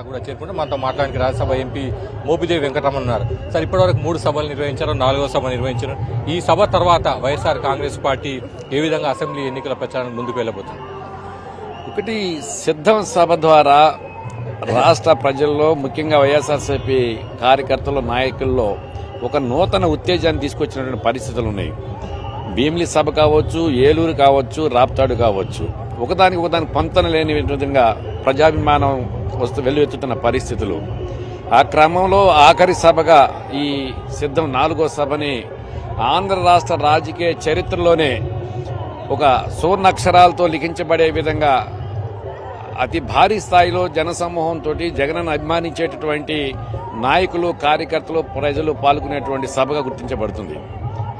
కూడా చేరుకుంటే మనతో మాట్లాడానికి రాజ్యసభ ఎంపీ మోపిదేవి వెంకటరమణ ఉన్నారు. సార్ ఇప్పటివరకు మూడు సభలు నిర్వహించారు నాలుగో సభ నిర్వహించారు. ఈ సభ తర్వాత వైఎస్ఆర్ కాంగ్రెస్ పార్టీ ఏ విధంగా అసెంబ్లీ ఎన్నికల ప్రచారం ముందుకు వెళ్ళబోతుంది? ఒకటి సిద్ధం సభ ద్వారా రాష్ట్ర ప్రజల్లో ముఖ్యంగా వైఎస్ఆర్సీపీ కార్యకర్తలు నాయకుల్లో ఒక నూతన ఉత్తేజాన్ని తీసుకొచ్చినటువంటి పరిస్థితులు ఉన్నాయి. భీమిలి సభ కావచ్చు ఏలూరు కావచ్చు రాప్తాడు కావచ్చు. ఒకదానికి ఒకదానికి పొంతన లేని విధంగా ప్రజాభిమానం వస్తు వెల్లువెత్తుతున్న పరిస్థితులు. ఆ క్రమంలో ఆఖరి సభగా ఈ సిద్ధం నాలుగో సభని ఆంధ్ర రాష్ట్ర రాజకీయ చరిత్రలోనే ఒక సువర్ణాక్షరాలతో లిఖించబడే విధంగా అతి భారీ స్థాయిలో జనసమూహంతో జగనన్న అభిమానించేటటువంటి నాయకులు కార్యకర్తలు ప్రజలు పాల్గొనేటువంటి సభగా గుర్తించబడుతుంది.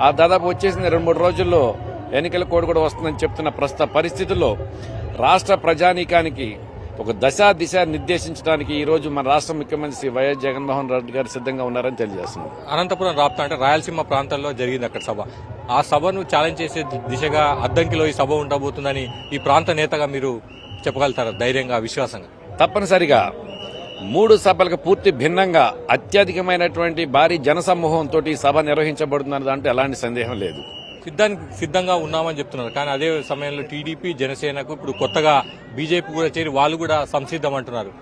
ఆ దాదాపు వచ్చేసిన రెండు మూడు రోజుల్లో ఎన్నికల కోడ్ కూడా వస్తుందని చెప్తున్న ప్రస్తుత పరిస్థితుల్లో రాష్ట్ర ప్రజానీకానికి ఒక దశ దిశ నిర్దేశించడానికి ఈ రోజు మన రాష్ట్ర ముఖ్యమంత్రి శ్రీ వైఎస్ జగన్మోహన్ రెడ్డి గారు సిద్ధంగా ఉన్నారని తెలియజేస్తున్నాం అనంతపురం రాప్తా అంటే రాయలసీమ ప్రాంతాల్లో జరిగింది అక్కడ సభ. ఆ సభను ఛాలెంజ్ చేసే దిశగా అద్దంకిలో ఈ సభ ఉండబోతుందని ఈ ప్రాంత నేతగా మీరు చెప్పగలుగుతారు ధైర్యంగా విశ్వాసంగా? తప్పనిసరిగా మూడు సభలకు పూర్తి భిన్నంగా అత్యధికమైనటువంటి భారీ జనసమూహంతో ఈ సభ నిర్వహించబడుతున్న దాంట్లో ఎలాంటి సందేహం లేదు. సిద్ధానికి సిద్ధంగా ఉన్నామని చెప్తున్నారు. కానీ అదే సమయంలో టీడీపీ జనసేనకు ఇప్పుడు కొత్తగా బీజేపీ కూడా చేరి వాళ్ళు కూడా సంసిద్ధం అంటున్నారు.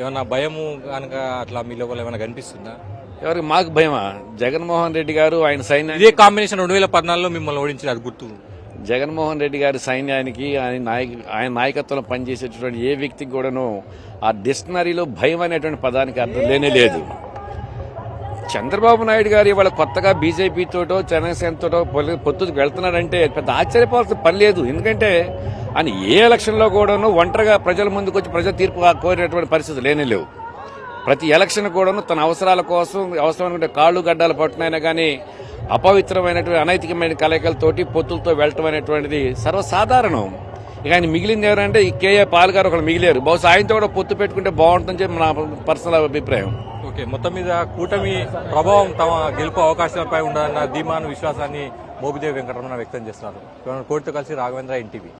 ఏమన్నా భయము కనుక అట్లా మీ లోపల ఏమైనా కనిపిస్తుందా? ఎవరికి మాకు భయమా? జగన్మోహన్ రెడ్డి గారు ఆయన సైన్యానికి ఇదే కాంబినేషన్ రెండు వేల పద్నాలుగులో మిమ్మల్ని ఓడించిన అది గుర్తు. జగన్మోహన్ రెడ్డి గారి సైన్యానికి ఆయన నాయక ఆయన నాయకత్వంలో పనిచేసేటటువంటి ఏ వ్యక్తికి కూడాను ఆ డిక్షనరీలో భయం అనేటువంటి పదానికి అర్థం లేనే లేదు. చంద్రబాబు నాయుడు గారు ఇవాళ కొత్తగా బీజేపీతోటో జనసేనతోటో పొత్తుకు వెళ్తున్నాడంటే పెద్ద ఆశ్చర్యపోవాల్సిన పని లేదు. ఎందుకంటే ఆయన ఏ ఎలక్షన్లో కూడాను ఒంటరిగా ప్రజల ముందుకు వచ్చి ప్రజల తీర్పు కోరినటువంటి పరిస్థితి లేనే లేవు. ప్రతి ఎలక్షన్ కూడాను తన అవసరాల కోసం అవసరమైన కాళ్ళు గడ్డాలు పట్టునైనా కానీ అపవిత్రమైనటువంటి అనైతికమైన కలయికలతోటి పొత్తులతో వెళ్ళటం అనేటువంటిది సర్వసాధారణం. ఇక ఆయన మిగిలింది ఎవరంటే ఈ కేఏ పాల్ గారు ఒకరు మిగిలారు. బహుశా ఆయనతో కూడా పొత్తు పెట్టుకుంటే బాగుంటుందని చెప్పి నా పర్సనల్ అభిప్రాయం. ఓకే మొత్తం మీద కూటమి ప్రభావం తమ గెలుపు అవకాశాలపై ఉండాలన్న ధీమాను విశ్వాసాన్ని మోబిదేవి వెంకటరమణ వ్యక్తం చేస్తున్నారు. కోటితో కలిసి రాఘవేంద్ర ఎన్టీవీ.